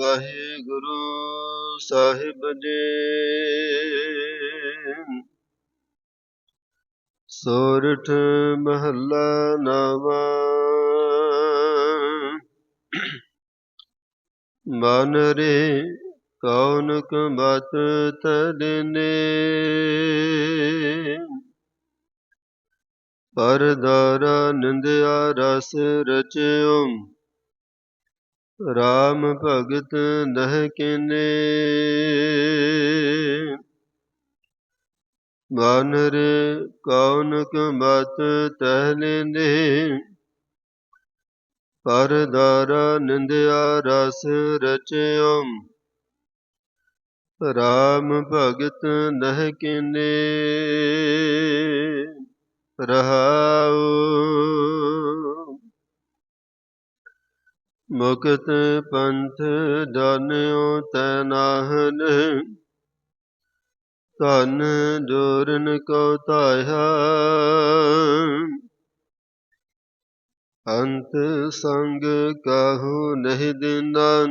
ਵਾਹਿਗੁਰੂ ਸਾਹਿਬ ਜੀ। ਸੋਰਠ ਮਹੱਲਾ ਨਵਾਂ। ਮਨ ਰੇ ਕੌਨ ਕਮਤ ਤਦਨੇ ਪਰਦਾਰਾ ਨਿੰਦਿਆ ਰਸ ਰਚਿਓ। ਰਾਮ ਭਗਤ ਨਹਿ ਕਿਨੇ। ਮਨ ਰੇ ਕੌਨ ਕਮਤ ਤਹ ਲੈਂਦੇ। ਪਰਦਾਰਾ ਨਿੰਦਿਆ ਰਸ ਰਚਿਓ। ਰਾਮ ਭਗਤ ਨਹਿ ਕਿਨੇ। ਰਹਾਉ ਮੁਕਤ ਪੰਥ ਦਾਨਿਓ ਤੈ ਨਾਹਨ। ਧਨ ਜੋਰਨ ਕੋ ਧਾਇਆ। ਅੰਤ ਸੰਗ ਕਾਹੂ ਨਹੀਂ ਦਿੰਦਾ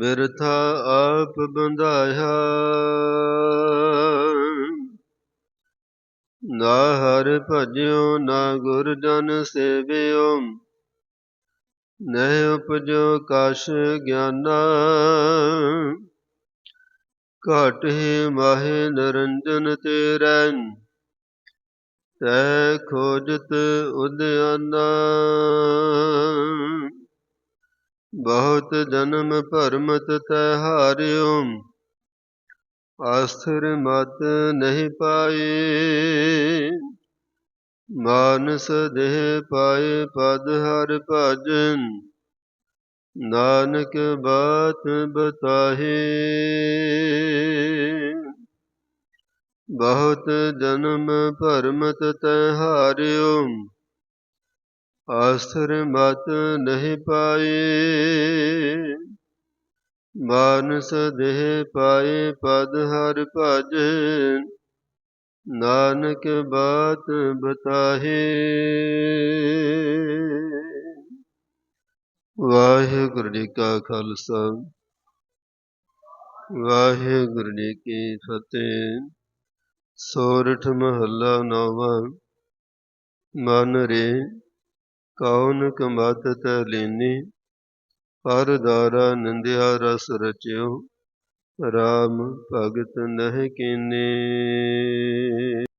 ਬਿਰਥਾ ਆਪ ਬੰਧਾਇਆ। ਨਾ ਹਰ ਭਜਿਓ, ਨਾ ਗੁਰ ਜਨ ਸੇਵਿਓ। ਨਹਿ ਉਪਜੋ ਕਛ ਗਿਆਨਾ, ਘਟ ਹੀ ਮਾਹੇ ਨਰੰਜਨ ਤੇਰੈ, ਤੈ ਖੋਜਤ ਉਦਿਆਨਾ ਬਹੁਤ ਜਨਮ ਭਰਮਤ ਤੈ ਹਾਰਿਓ ਆਸਥਿਰ ਮਤ ਨਹੀਂ ਪਾਏ ਮਾਨਸ ਦੇਹ ਪਾਏ ਪਦ ਹਰ ਭਜਨ, ਨਾਨਕ ਬਾਤ ਬਤਾਹੇ। ਬਹੁਤ ਜਨਮ ਭਰਮਤ ਤੈ ਹਾਰਿਓ, ਆਸਰ ਮਤ ਨਹੀਂ ਪਾਏ। ਮਾਨਸ ਦੇਹ ਪਾਏ ਪਦ ਹਰ ਭਜਨ ਨਾਨਕ ਬਾਤ ਬਤਾਹੇ। ਵਾਹਿਗੁਰੂ ਜੀ ਕਾ ਖਾਲਸਾ, ਵਾਹਿਗੁਰੂ ਜੀ ਕੀ ਫਤਿਹ। ਸੋਰਠ ਮਹੱਲਾ ਨੌਵਾਂ, ਮਨ ਰੇ ਕੌਨ ਕਮਤ ਤੈ ਲੀਨੀ। ਪਰ ਦਾਰਾ ਨਿੰਦਿਆ ਰਸ ਰਚਿਓ। ਰਾਮ ਭਗਤ ਨਹਿ ਕੀਨੇ।